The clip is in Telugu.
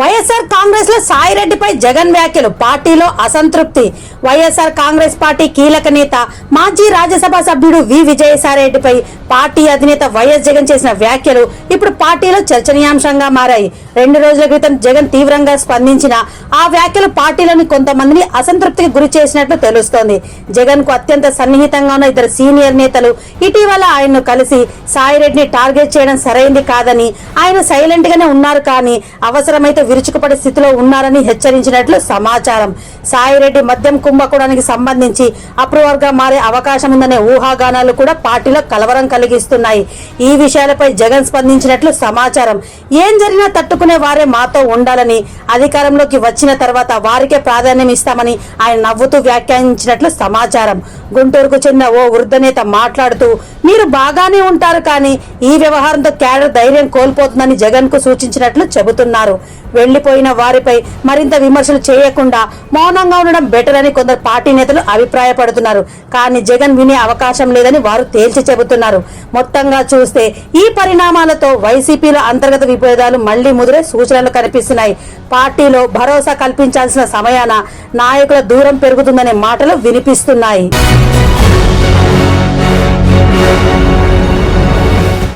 వైఎస్ఆర్ కాంగ్రెస్లో సాయిరెడ్డిపై జగన్ వ్యాఖ్యలు. పార్టీలో అసంతృప్తి. వైఎస్ఆర్ కాంగ్రెస్ పార్టీ కీలక నేత మాజీ రాజ్యసభ సభ్యుడు వి. విజయసాయిరెడ్డిపై పార్టీ అధినేత వైఎస్ జగన్ చేసిన వ్యాఖ్యలు ఇప్పుడు పార్టీలో చర్చనీయాంశంగా మారాయి. రెండు రోజుల క్రితం జగన్ తీవ్రంగా స్పందించిన ఆ వ్యాఖ్యలు పార్టీలోని కొంతమందిని అసంతృప్తికి గురి చేసినట్లు తెలుస్తోంది. జగన్కు అత్యంత సన్నిహితంగా ఉన్న ఇద్దరు సీనియర్ నేతలు ఇటీవల ఆయన్ను కలిసి సాయిరెడ్డిని టార్గెట్ చేయడం సరైంది కాదని ఆయన సైలెంట్ గానే ఉన్నారు కానీ అవసరమైతే విరుచుకుపడే స్థితిలో ఉన్నారని హెచ్చరించినట్లు సమాచారం. సాయిరెడ్డి మద్యం కుంభకోణానికి సంబంధించి అప్రూవర్గా మారే అవకాశం ఉందనే ఊహాగానాలు కూడా పార్టీలో కలవరం కలిగిస్తున్నాయి. ఈ విషయాలపై జగన్ స్పందించినట్లు సమాచారం. ఏం జరిగినా తట్టుకునే వారే మాతో ఉండాలని అధికారంలోకి వచ్చిన తర్వాత వారికే ప్రాధాన్యం ఇస్తామని ఆయన నవ్వుతూ వ్యాఖ్యానించినట్లు సమాచారం. గుంటూరుకు చెందిన ఓ వృద్ధ నేత మాట్లాడుతూ మీరు బాగానే ఉంటారు కానీ ఈ వ్యవహారంతో క్యాడర్ ధైర్యం కోల్పోతుందని జగన్కు సూచించినట్లు చెబుతున్నారు. వెళ్ళిపోయిన వారిపై మరింత విమర్శలు చేయకుండా మౌనంగా ఉండడం బెటర్ అని కొందరు పార్టీ నేతలు అభిప్రాయపడుతున్నారు. కానీ జగన్ వినే అవకాశం లేదని వారు తేల్చి చెబుతున్నారు. మొత్తంగా చూస్తే ఈ పరిణామాలతో వైసీపీలో అంతర్గత విభేదాలు మళ్ళీ ముదిరే సూచనలు కనిపిస్తున్నాయి. పార్టీలో భరోసా కల్పించాల్సిన సమయాన నాయకుల దూరం పెరుగుతుందనే మాటలు వినిపిస్తున్నాయి.